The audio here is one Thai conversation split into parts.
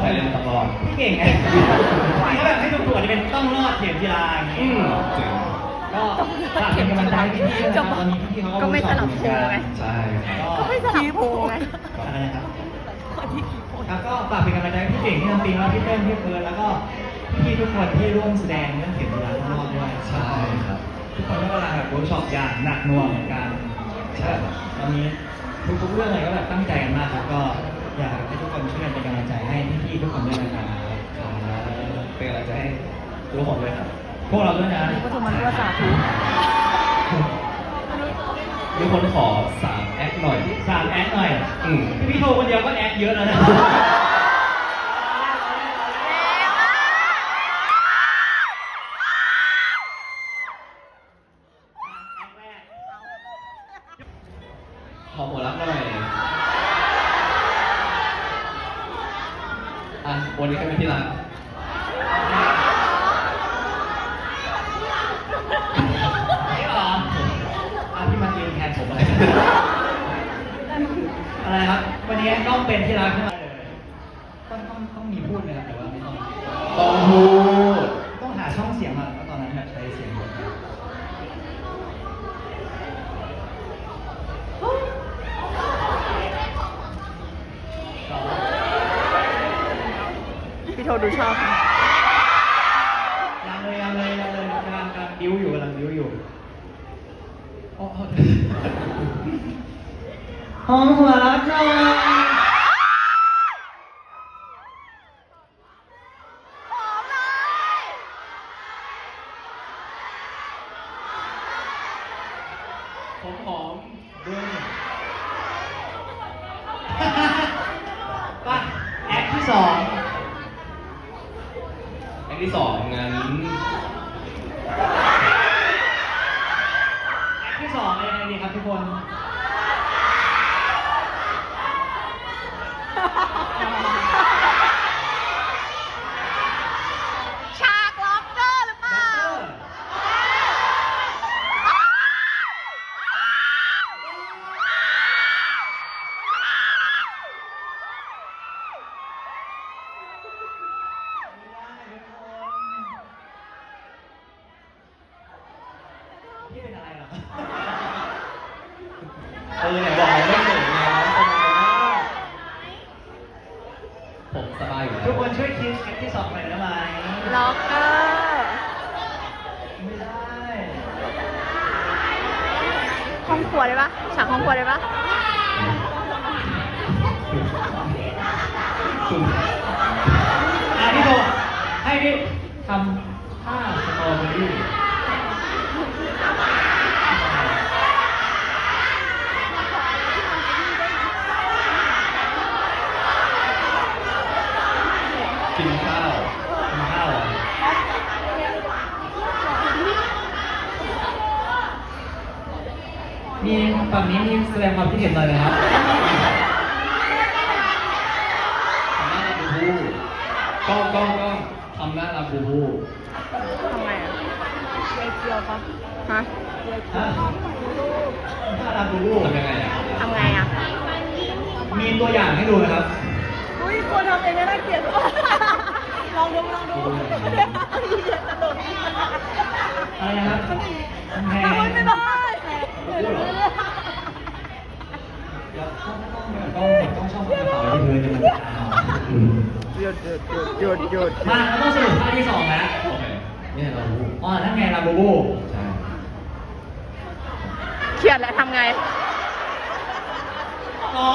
ใครเล่นต้องรอดพี่เก่งไงเขาแบบให้ถูกๆอาจจะเป็นต้องรอดเข็มกีฬาอย่างงี้อืมเจ๋งก็ฝากเป็นกำลังใจให้พี่ๆนะครับตอนนี้พี่ๆเขาก็ก็ไม่สนับสนุนไงใช่ก็ก็ไม่สลับโพไงอะไรนะครับครับก็ฝากเป็นกำลังใจให้พี่เก่งที่ทำปิงแล้วพี่เต้นพี่เฟิร์นแล้วก็พี่ๆทุกคนที่ร่วมแสดงเรื่องเข็มกีฬาทั้งรอบด้วยใช่ครับทุกคนก็กำลังแบบเวิร์กช็อปอย่างหนักหน่วงเหมือนกันใช่ครับตอนนี้ทุกๆเรื่องเลยก็แบบตั้งใจกันมากครับก็ อยากให้ทุกคนช่วยกันเป็นกำลังใจให้พี่ๆทุกคนด้วยนะครับเป็นกำลังใจให้ทุกคนด้วยครับ พวกเราด้วยนะก็ถูกมันว่าสาธุมีคนขอสามแอคหน่อยสามแอคหน่อยอืมพี่โทรคนเดียวก็แอคเยอะแล้วนะ อะไรครับ วันนี้ต้องเป็นที่รักขึ้นมาเลยต้องต้องต้องมีพูดไหมครับหรือว่าไม่ต้องต้องพูดต้องหาช่องเสียงมาแล้วตอนนั้นแบบใช้เสียงบทพี่โทดูชอบ ยังเลยยังเลยยังเลยกำลังกำลังบิ้วอยู่กำลังบิ้วอยู่อ๋อ หองหัวรักหน่อยผมหอมดึงป่ะแอคที่สองแอคที่สอง อะพี่โบให้พี่ทำท่าสตรอเบอรี่กินข้าวกินข้าวมีฝั่งนี้มีแสดงความคิดเห็นหน่อยไหมครับ ทำหน้าลาบูบูกล้องกล้องกล้องทำหน้าลาบูบู ทำไงอะ เยเกียวปะฮะฮะท่าลาบูบูทำยังไงอะทำไงอะมีตัวอย่างให้ดูนะครับอุ้ยควรทำเองน่าเกลียดลองดูลองดูจะโดนอะไรนะครับกำแพงไม่ได้เดี๋ยวต้องต้องต้องต้องชอบกระเป๋าที่พื้นจะมันจะเอาอืมหยุดหยุดหยุดหยุดหยุดมาเราต้องสรุปท่าที่สองแล้วโอ เคเนี่ยลาบูบูอ๋อนั่นไงลาบูบูใช่เครียดแล้วทำไง อ๋อ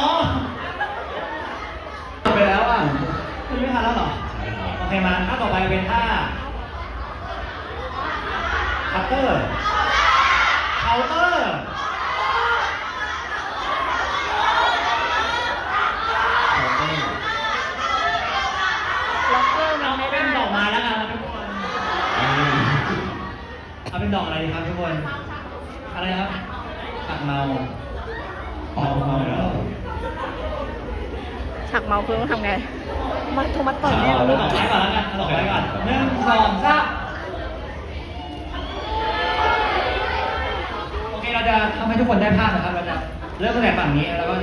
ไปแล้วอะคุณไม่ทันแล้วเหรอ ใช่ครับโอเคมาท่าต่อไปเป็นท่าคัตเตอร์เคาน์เตอร์ ล็อกเกอร์มัน เอา ไม่ เป็ ได้ นดอกไม้แล้วกันนะทุกคน อืม เอาเป็นดอกอะไรดีครับทุกคน อะไรครับตักเมาอ๋อเมาแล้วฉากเมาเพิ่งทำไงมันโทรมาต่อยเอาเนี่ยดลูอกกไม้ก่อนแล้วกันเอาดอกไม้ก่อนหนึ่งสองสามโอเคเราจะทำให้ทุกคนได้ภาพนะครับเราจะเริ่มตั้งแต่ฝั่งนี้แล้วก็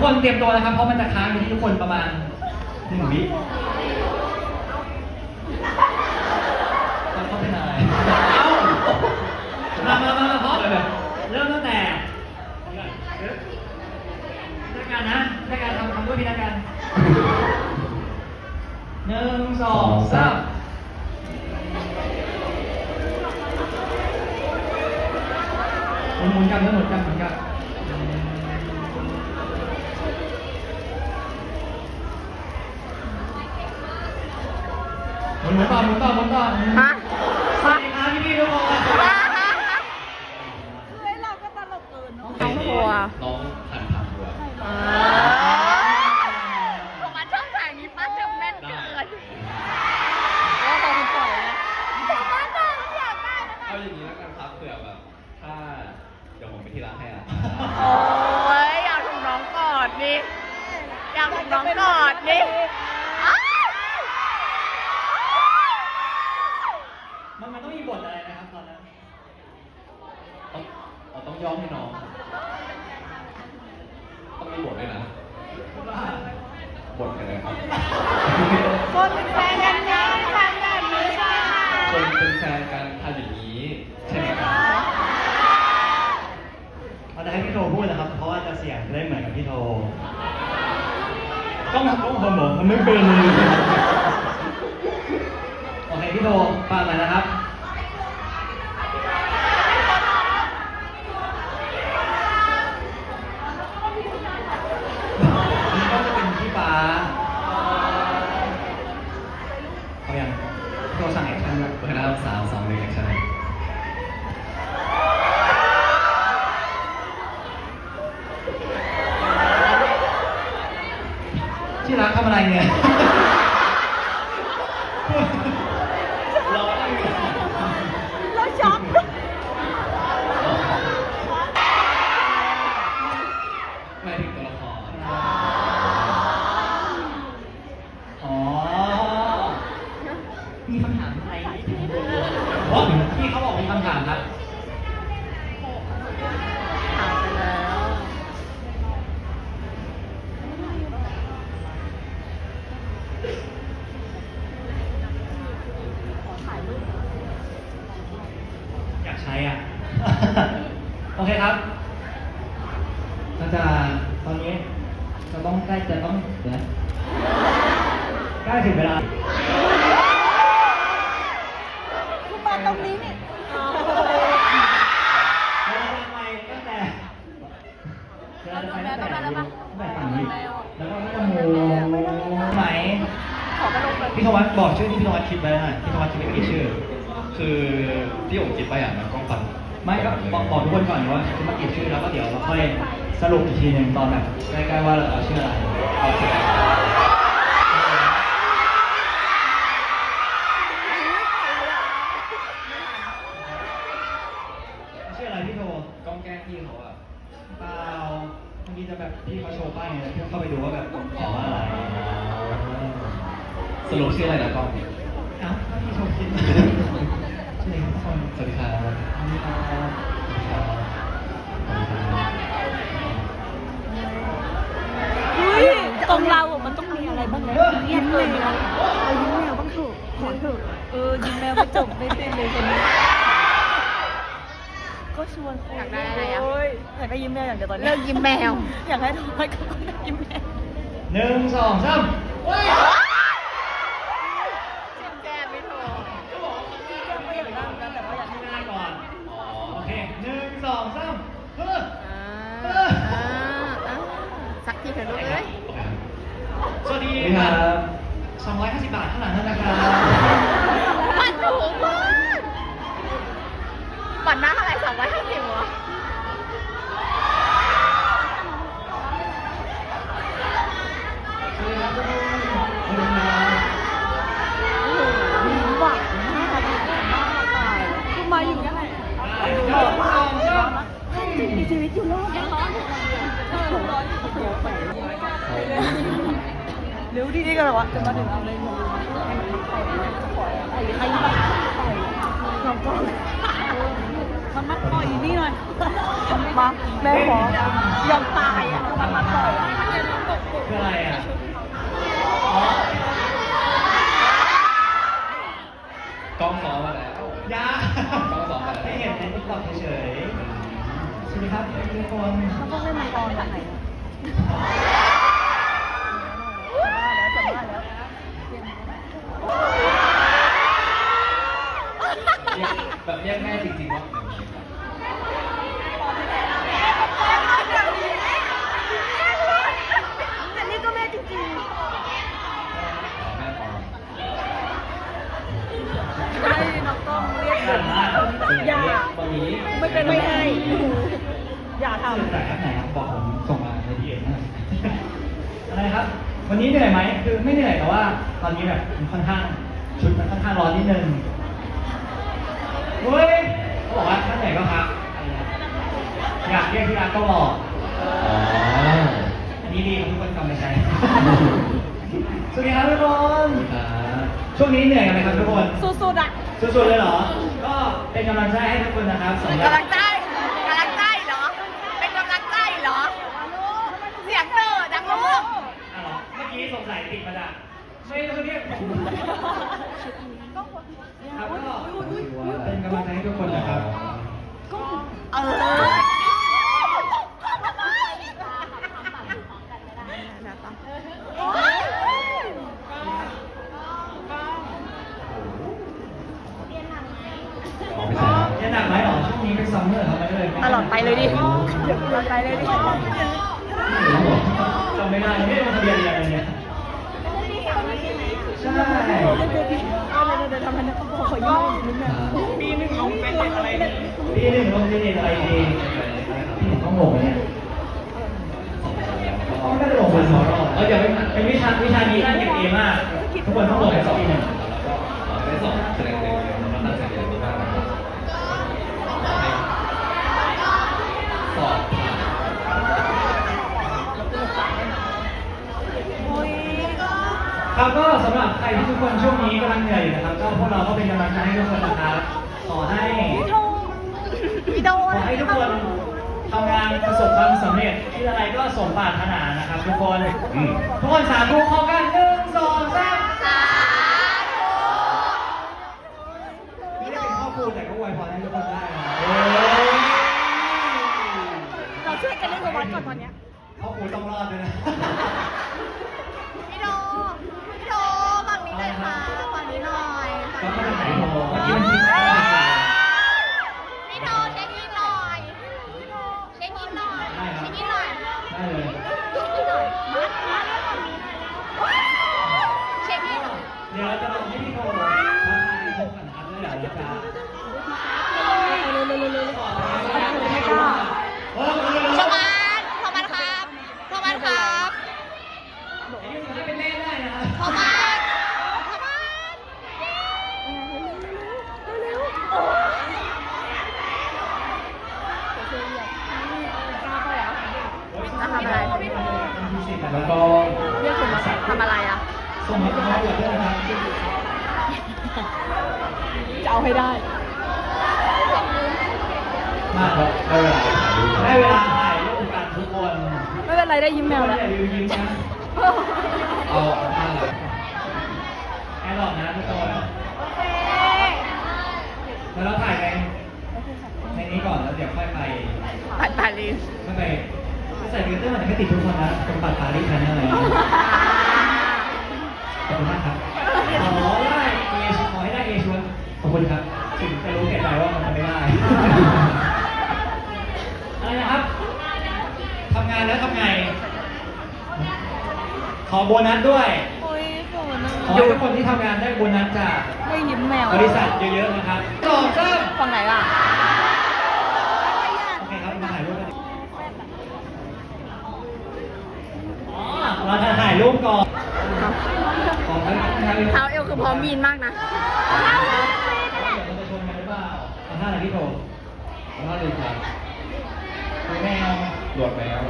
คนเตรียมตัวนะครับ เพราะมันจะค้างอยู่ที่ทุกคนประมาณหนึ่งวิแล้วก็เป็นอะไรเอ้ามามามามาพร้อมเริ่มตั้งแต่นั กการนะนักการทำทำด้วยพี่นักการหนึ่งสองสามหมุนหมุนกันแล้วหมุนกันหมุนกันหมุนหมุนต่อหมุนต่อหมุนต่อ อยากถูกน้องกอดนี่มันต้องมีบทอะไรนะครับตอนนั้น ต้องเราต้องยอมให้น้อง ต้องมีบทด้วยนะ บทอะไรครับ คนเป็นแฟนกันไงทำแบบนี้ค่ะ คนเป็นแฟนกันทำอย่างนี้ ใช่ไหมครับ เราจะให้พี่โทพูดนะครับ เพราะว่าจะเสียงจะได้เหมือนกับพี่โทต้องต้องผมบอกมันไม่เป็นเลยโอเค พี่โทฟังหน่อยนะครับก็จะเป็นพี่ฟ้าเอาอย่างพี่โทสั่งแอคชั่นด้วยนะครับสามสองหนึ่งแอคชั่นที่รักทำอะไรเนี่ย รอได้อยู่ เราช็อก หมายถึงตัวละคร อ๋อ มีคำถามอะไรโอ้พี่เขาบอกมีคำถามครับ ถามไปแล้ว อยากใช้อะ โอเคครับก็จะตอนนี้จะต้องใกล้จะต้องเดี๋ยวนะใกล้ถึง เวลาคุณมาตรงนี้นี่เวลาทำไมตั้งแต่เวลาจะไปตั้งแต่ตั้งแต่ฝั่งนี้แล้วก็ไม่ต้องมูไหมขอกระโดดเลยพี่ธวัฒน์บอกชื่อที่พี่ธวัฒน์คิดไว้หน่อยพี่ธวัฒน์คิดไว้กี่ชื่อ คือที่ผมคิดไปอะมันกล้องฟันไม่ก็บอกบอกทุกคนก่อนว่าจะมากี่ชื่อแล้วก็เดี๋ยวเราค่อยสรุปอีกทีหนึ่งตอนแบบใกล้ๆว่าเราเอาชื่ออะไร โอเคเอาชื่ออะไรพี่โทกล้องแกล้งพี่เขาอะเปล่าเมื่อกี้จะแบบพี่เขาโชว์ป้ายไงแล้วพี่เข้าไปดูว่าแบบขอว่าอะไรสรุปชื่ออะไรนะกล้องเอ้าพี่โชว์คิดชื่ออะไรครับทุกคนสวัสดีครับอันนี้ครับสวัสดีครับสวัสดีครับอุ้ยตรงเราอะมันต้องมีอะไรบ้างนะยิ้มแมวเอายิ้มแมวบ้างเถอะขอเถอะเออยิ้มแมวก็จบไม่เป็นเลยคนนี้ ก็ชวนคุยอยากได้อะไรอะโยอยากได้ยิ้มแมวอย่างเดียวตอนนี้เลิกยิ้มแมว อยากให้ทุกคนก็ได้ยิ้มแมว หนึ่งสองสามจิ้มแก้มไม่โทร ไม่อยากได้เหมือนกันแต่ว่าอยาก ง่ายก่อน อ๋อ โอเคหนึ่งสองสามเฮ้ย อ่าอ่าอ่าสักทีเถอะลูกเอ้ย โอเคครับ สวัสดี สวัสดีครับ สองร้อยห้าสิบบาทเท่านั้นนะครับ บัตรถูกมากบัตรหน้าเท่าไหร่สองร้อยห้าสิบเหรอ สวัสดีครับทุกคนสวัสดีครับ หวานมากมากตายคุณมาอยู่ยังไง หนึ่งสองสาม จริงมี ชีวิตอยู่รอดยังร้อนอยู่เออร้อนอยู่เร็วดีๆกันหรอวะจะมาถึงเอาเลยงงให้มันใครขอไอ้ใครแบบปล่อยลองก่อนมันมาปล่อยนี่หน่อยมาแม่ขอยอมตายอะมันมาปล่อยอะคืออะไรอะกองซอมมาแล้วยาต้องสอนกันให้เห็นในติ๊กต็อกเฉย สวัสดีครับทุกคนเขาต้องเล่นมังกรแบบไหนจำได้แล้วจำได้แล้วเรียกแบบเรียกแม่จริงๆว่า ต่ว่าตอนนี้แบบมันค่อนข้างชุดมันค่อนข้างร้อนนิดนึงเฮ้ยเขาบอกว่าถ้าเหนื่อยก็พักอะไรนะอยากเรียกที่รักก็บอกอ๋ออันนี้ดีทุกคนจำไปใช้สวัสดีครับทุกคนครับช่วงนี้เหนื่อยกันไหมครับทุกคนำสุดๆอะสุดๆเลยเหรอ ก็เป็นกำลังใจให้ทุกคนนะครับสำหรับกำลังใจกำลังใจเหรอ เป็นกำลังใจเหรอ เสียงเธอดังลูกอะเหรอเมื่อกี้สงสัยติดมาจาก ไม่รู้เรียกครับก็เป็นกำลังใจให้ทุกคนนะครับ เออ อ๋อไม่ใช่ครับ เรียนหนักไหมหรอช่วงนี้เป็นซัมเมอร์ครับมันเลย ตลอดไปเลยดิตลอดไปเลยดิ จำไม่ได้ไม่ได้ลงทะเบียนเรียนอะไรเนี่ยใช่ เดี๋ยวเดี๋ยวเดี๋ยวเดี๋ยวทำไมนะขอขอยืมนิดนึงปีหนึ่งลงเป็นอะไรดี ปีหนึ่งลงทะเบียนอะไรดีพี่ผมต้องลงไหมเนี่ยต้องได้ลงมาสองรอบ เออเดี๋ยวเป็นวิชาวิชานี้น่าเก็บเอมากทุกคนต้องลงในสอบปีหนึ่งแล้วก็ได้สอบแสดงเรียนแล้วก็ตั้งใจเรียนมากนะครับสอบครับก็สำหรับใครที่ทุกคนช่วงนี้กำลังเหนื่อยอยู่นะครับก็พวกเราก็เป็นกำลังใจให้ทุกคนนะครับขอให้พี่โดขอให้ทุกคน ทำงานประสบความสำเร็จที่อะไรก็สมปรารถนานะครับทุกคน อืมทุกคนสาธุพร้อมกันหนึ่งสองสามสาธุไม่ได้เป็นพ่อครูแต่ก็อวยพรให้ทุกคนได้นะเอ้ยเราช่วยกันเล่นกับวัดก่อนตอนเนี้ยพ่อครูต้องรอดด้วยนะ พี่โดพี่โดฝั่งนี้หน่อยค่ะฝั่งนี้หน่อยก็มาจากไหนโทรเมื่อกี้มันทิ้งไว้ พี่โดเช็คอินหน่อยเช็คอินหน่อยเช็คอินหน่อย ได้เลย เช็คอินหน่อยมัดมัดเช็คอินหน่อย เดี๋ยวเราจะลองให้พี่โทรทักทายพบกันนะครับแล้วเดี๋ยวเราจะ เร็วเร็วเร็วเร็วไม่กล้า โอ้ยเร็วๆๆ ชมันชมันครับชมันครับ อายุจะเป็นเล่นได้นะครับ ชมันชมัน ทำอะไร แล้วก็ เรียกผมมา ทำอะไรอะ ส่งให้คุณพ่อด้วยนะครับ จะเอาให้ได้ มากครับได้เวลาถ่ายรูปกันทุกคน ไม่เป็นไรได้ยิ้มแมว ทุก แล้ว คนอย่าลืมยิ้มนะ เอาเอาผ้าเลย แอร์หลอกนะทุกคนแล้วเราถ่ายในในนี้ก่อนแล้วเดี๋ยวค่อยไปปัดปาลีนค่อยไปใส่ฟิลเตอร์มันจะไม่ติดทุกคนนะเป็นปัดปารีสแพนเนอร์เลยนะขอบคุณมากครับขอได้เอชขอให้ได้เอชวนขอบคุณครับ ถึงจะรู้แก่ใจว่ามันทำไม่ได้ อะไรนะครับทำงานแล้วทำไง ขอโบนัสด้วย อให้ทุกคนที่ทำงานได้โบนัสจากไม่ยิ้มแมว บริษัทเยอะๆนะครับสองสาม ฝั่งไหนล่ะ โอเคครับมาถ่ายรูปกันดิอ๋อเราจะถ่ายรูปก่อนขอให้ท่าน เท้าเอวคือพร้อมมีนมากนะ เดี๋ยวมันจะชนกันหรือเปล่าเอาท่าไหนพี่โถ เอาผ้าเลยครับ คุยแมว ตรวจแมว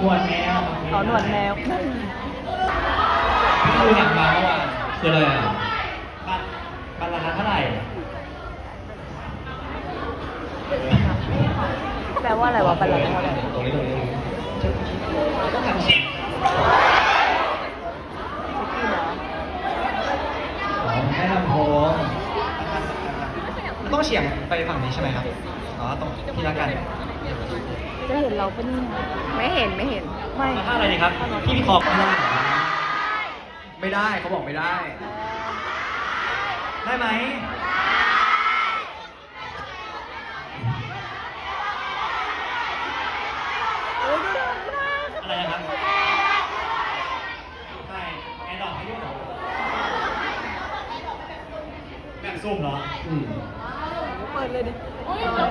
หนวดแมว เขาหนวดแมว พี่ดูหนังมาเมื่อวาน คืออะไรอะ บัตรบัตรราคาเท่าไหร่ แปลว่าอะไรวะเป็นอะไร ตรงนี้ตรงนี้ ต้องทำ อ๋อแค่ลำโพง ต้องเฉียงไป ฝั่งนี้ใช่ไหมครับ อ๋อ ตรงที่ละกัน จะเห็นเราปะเนี่ยไม่เห็นไม่เห็น ไม่เอาท่าอะไรดีครับ พี่พี่ขอบไม่ได้เขาบอกไม่ได้ ได้ไหมโอ้ยดูดูดูอะไรนะครับใช่แอร์ดรอปให้ด้วยเหรอแบบซุ่มเหรอ อืม เปิดเลยดิ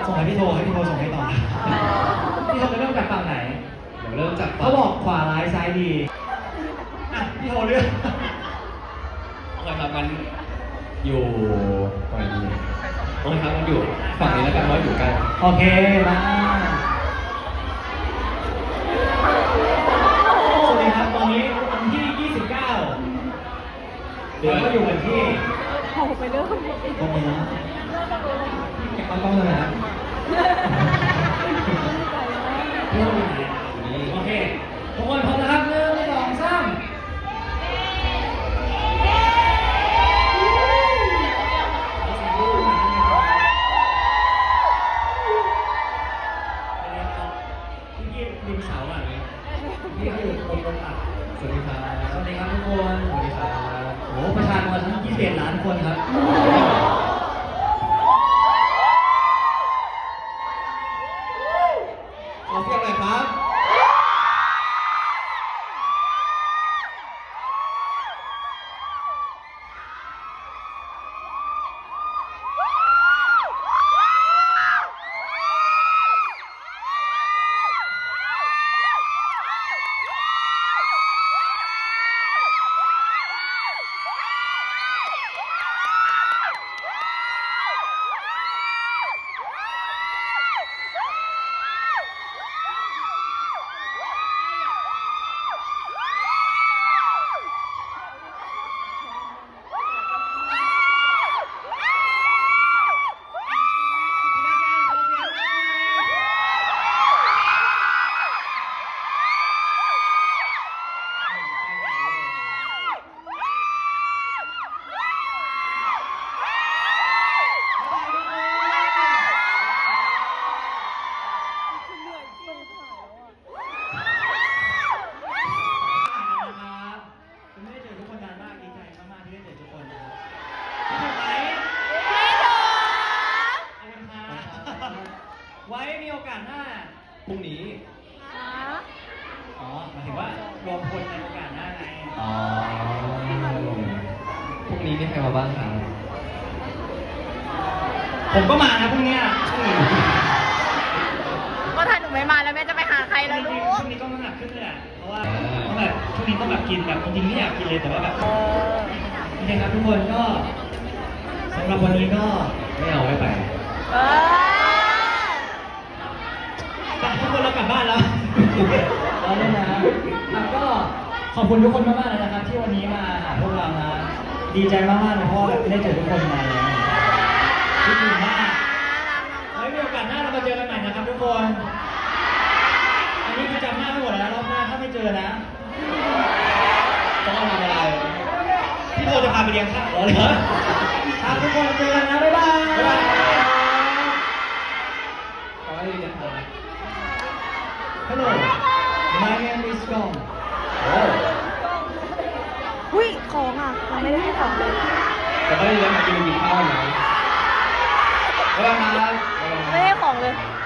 ส่งให้พี่โทรให้พี่โทรส่งให้ต่อพี่โทรจะเริ่มจากฝั่งไหนเดี๋ยวเริ่มจากเขาบอกขวาร้ายซ้ายดีอะพี่โทรเลือกโอเคครับมันอยู่ฝั่งนี้โอเคครับมันอยู่ฝั่งนี้แล้วกันว่าอยู่ใกล้โอเคมาสวัสดีครับตอนนี้วันที่ 29เราก็อยู่กันที่โอ้ไปเรื่อยตรงนี้ นะเรวมพลในโอกาสหน้าไงอ๋อพรุ่งนี้มีใครมาบ้างครับผมก็มานะพรุ่งเนี้ยก็ถ้าหนูไม่มาแล้วแม่จะไปหาใครล่ะลูช่กวงนี้ก็น้ำหนักขึ้นเลยแหละเพราะว่าต้องแบบช่วงนี้ต้องแบบกินแบบจริงๆไม่อยากกินเลยแต่ว่าแบบโอเคครับทุกคนก็สำหรับวันนี้ก็ไม่เอาไม่ไปเออไปทุกคนเรากลับบ้านแล้ว เราเล่นนะอะก็ ขอบคุณทุกคนมากๆเลยนะครับ ที่วันนี้มาหาพวกเรานะดีใจมากๆเลยเพราะว่าแบบไม่ได้เจอทุกคนนาแล้วคิดถึงมากไว้มีโอกาสหน้าเรามาเจอกันใหม่นะครับทุกคน อันนี้คือจำหน้าไม่หมดแล้วรอบหน้าถ้าไม่เจอนะจะต้องทำอะไรพี่โทจะพาไปเลี้ยงข้าวเหรอเหรอครับทุกคนเจอกันนะบ๊ายบายบ๊ายบายขอให้ดีนะครับ Hello my name is Gong โอ้ หุ้ยของอะเรา ไม่ได้ให้ของเลยแต่ก็ดีแล้วมากินกินข้าวนะบ๊ายบายครับบ๊ายบายไม่ได้ของเลยบ